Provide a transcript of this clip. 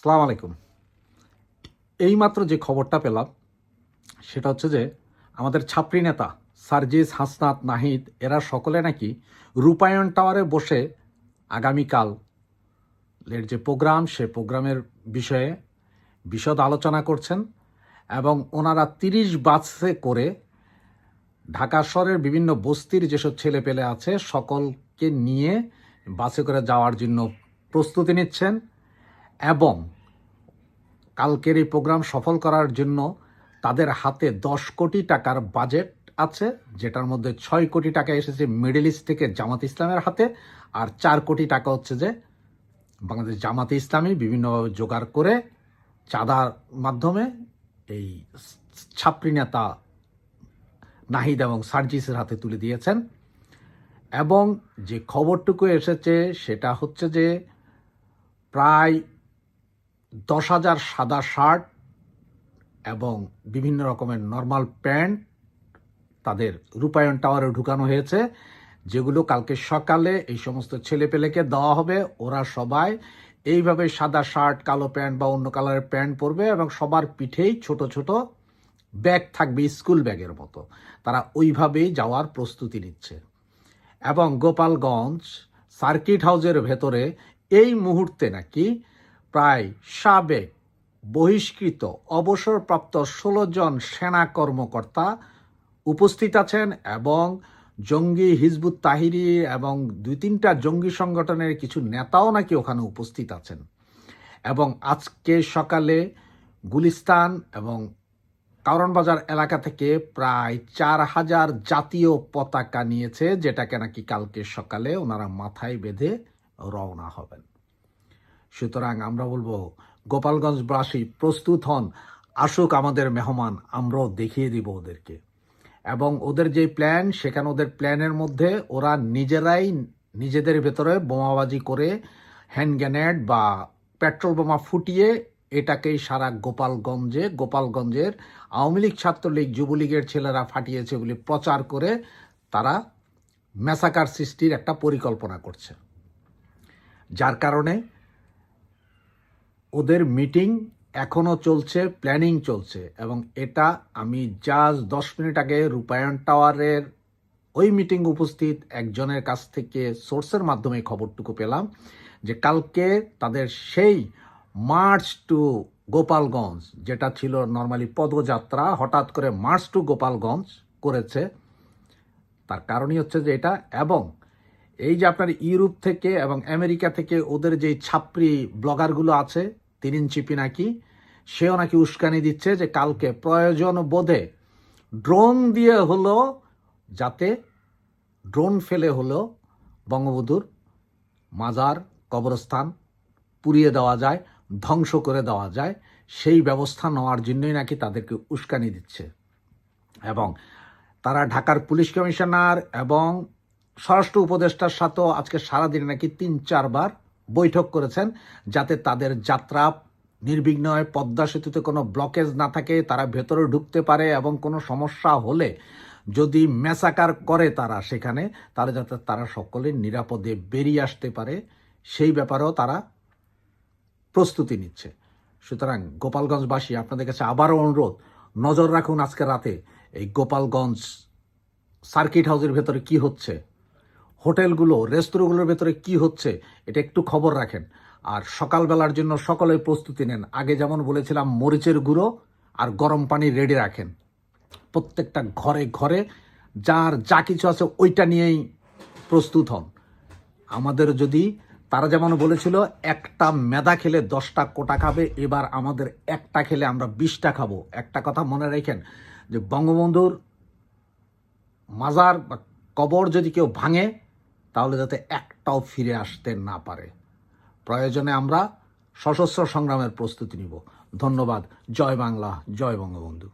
সালাম আলাইকুম। এইমাত্র যে খবরটা পেলাম, সেটা হচ্ছে যে আমাদের ছাত্রী নেতা সার্জিস হাসনাত নাহিদ, এরা সকলে নাকি রূপায়ণ টাওয়ারে বসে আগামীকাল এর যে প্রোগ্রাম, সে প্রোগ্রামের বিষয়ে বিশদ আলোচনা করছেন এবং ওনারা তিরিশ বাসে করে ঢাকা শহরের বিভিন্ন বস্তির যেসব ছেলে পেলে আছে, সকলকে নিয়ে বাসে করে যাওয়ার জন্য প্রস্তুতি নিচ্ছেন। এবং কালকের এই প্রোগ্রাম সফল করার জন্য তাদের হাতে দশ কোটি টাকার বাজেট আছে, যেটার মধ্যে ছয় কোটি টাকা এসেছে মিডল ইস্ট থেকে জামাত ইসলামের হাতে, আর চার কোটি টাকা হচ্ছে যে বাংলাদেশ জামাতে ইসলামী বিভিন্নভাবে জোগাড় করে চাঁদার মাধ্যমে এই ছাত্রী নেতা নাহিদ এবং সার্জিসের হাতে তুলে দিয়েছেন। এবং যে খবরটুকু এসেছে সেটা হচ্ছে যে প্রায় দশ হাজার সাদা শার্ট এবং বিভিন্ন রকমের নর্মাল প্যান্ট তাদের রূপায়ণ টাওয়ারে ঢুকানো হয়েছে, যেগুলো কালকে সকালে এই সমস্ত ছেলেপেলেকে দেওয়া হবে। ওরা সবাই এইভাবে সাদা শার্ট, কালো প্যান্ট বা অন্য কালারের প্যান্ট পরবে এবং সবার পিঠেই ছোট ছোট ব্যাগ থাকবে, স্কুল ব্যাগের মতো। তারা ওইভাবেই যাওয়ার প্রস্তুতি নিচ্ছে। এবং গোপালগঞ্জ সার্কিট হাউজের ভেতরে এই মুহূর্তে নাকি প্রায় সাবেক বহিষ্কৃত অবসরপ্রাপ্ত ষোলো জন সেনা কর্মকর্তা উপস্থিত আছেন এবং জঙ্গি হিজবুত তাহিরি এবং দুই তিনটা জঙ্গি সংগঠনের কিছু নেতাও নাকি ওখানে উপস্থিত আছেন। এবং আজকে সকালে গুলিস্তান এবং কারণবাজার এলাকা থেকে প্রায় চার হাজার জাতীয় পতাকা নিয়েছে, যেটাকে নাকি কালকে সকালে ওনারা মাথায় বেঁধে রওনা হবেন। সুতরাং আমরা বলব, গোপালগঞ্জবাসী প্রস্তুত হন, আসুক আমাদের মেহমান, আমরাও দেখিয়ে দিব ওদেরকে। এবং ওদের যে প্ল্যান, সেখানে ওদের প্ল্যানের মধ্যে ওরা নিজেরাই নিজেদের ভেতরে বোমাবাজি করে হ্যান্ড গ্রেনেড বা পেট্রোল বোমা ফুটিয়ে এটাকেই সারা গোপালগঞ্জে, গোপালগঞ্জের আওয়ামী লীগ, ছাত্রলীগ, যুবলীগের ছেলেরা ফাটিয়েছে বলে প্রচার করে তারা মেসাকার সৃষ্টির একটা পরিকল্পনা করছে। যার কারণে ওদের মিটিং এখনও চলছে, প্ল্যানিং চলছে এবং এটা আমি জাস্ট দশ মিনিট আগে রূপায়ণ টাওয়ারের ওই মিটিং উপস্থিত একজনের কাছ থেকে সোর্সের মাধ্যমে খবরটুকু পেলাম যে কালকে তাদের সেই মার্চ টু গোপালগঞ্জ, যেটা ছিল নর্মালি পদযাত্রা, হঠাৎ করে মার্চ টু গোপালগঞ্জ করেছে। তার কারণই হচ্ছে যে এটা এবং এই যে আপনার ইউরোপ থেকে এবং আমেরিকা থেকে ওদের যে ছাপরি ব্লগারগুলো আছে তিরিন চিপি নাকি সেও নাকি উস্কানি দিচ্ছে যে কালকে প্রয়োজন বোধে ড্রোন দিয়ে হলো যাতে ড্রোন ফেলে হলো বঙ্গবন্ধুর মাজার, কবরস্থান পুড়িয়ে দেওয়া যায়, ধ্বংস করে দেওয়া যায়, সেই ব্যবস্থা নেওয়ার জন্যই নাকি তাদেরকে উস্কানি দিচ্ছে। এবং তারা ঢাকার পুলিশ কমিশনার এবং স্বরাষ্ট্র উপদেষ্টার সাথেও আজকে সারাদিন নাকি তিন চারবার বৈঠক করেছেন যাতে তাদের যাত্রা নির্বিঘ্ন হয় পদ্মা সেতুতে কোনো ব্লকেজ না থাকে, তারা ভেতরে ঢুকতে পারে এবং কোনো সমস্যা হলে যদি মেসাকার করে তারা সেখানে তারা যাতে তারা সকলে নিরাপদে বেরিয়ে আসতে পারে, সেই ব্যাপারেও তারা প্রস্তুতি নিচ্ছে। সুতরাং গোপালগঞ্জবাসী, আপনাদের কাছে আবারও অনুরোধ, নজর রাখুন আজকে রাতে এই গোপালগঞ্জ সার্কিট হাউসের ভেতরে কি হচ্ছে। হোটেলগুলো, রেস্তোরাঁগুলোর ভেতরে কি হচ্ছে, এটা একটু খবর রাখেন। আর সকালবেলার জন্য সকলে প্রস্তুতি নেন। আগে যেমন বলেছিলাম, মরিচের গুঁড়ো আর গরম পানি রেডি রাখেন। প্রত্যেকটা ঘরে ঘরে যার যা কিছু আছে ওইটা নিয়েই প্রস্তুত হন। আমাদের যদি, তারা যেমন বলেছিল, একটা মেদা খেলে দশটা কোটা খাবে, এবার আমাদের একটা খেলে আমরা বিশটা খাব। একটা কথা মনে রাখেন যে বঙ্গবন্ধুর মাজার বা কবর যদি কেউ ভাঙে তাহলে যাতে একটাও ফিরে আসতে না পারে। প্রয়োজনে আমরা সশস্ত্র সংগ্রামের প্রস্তুতি নিব। ধন্যবাদ। জয় বাংলা, জয় বঙ্গবন্ধু।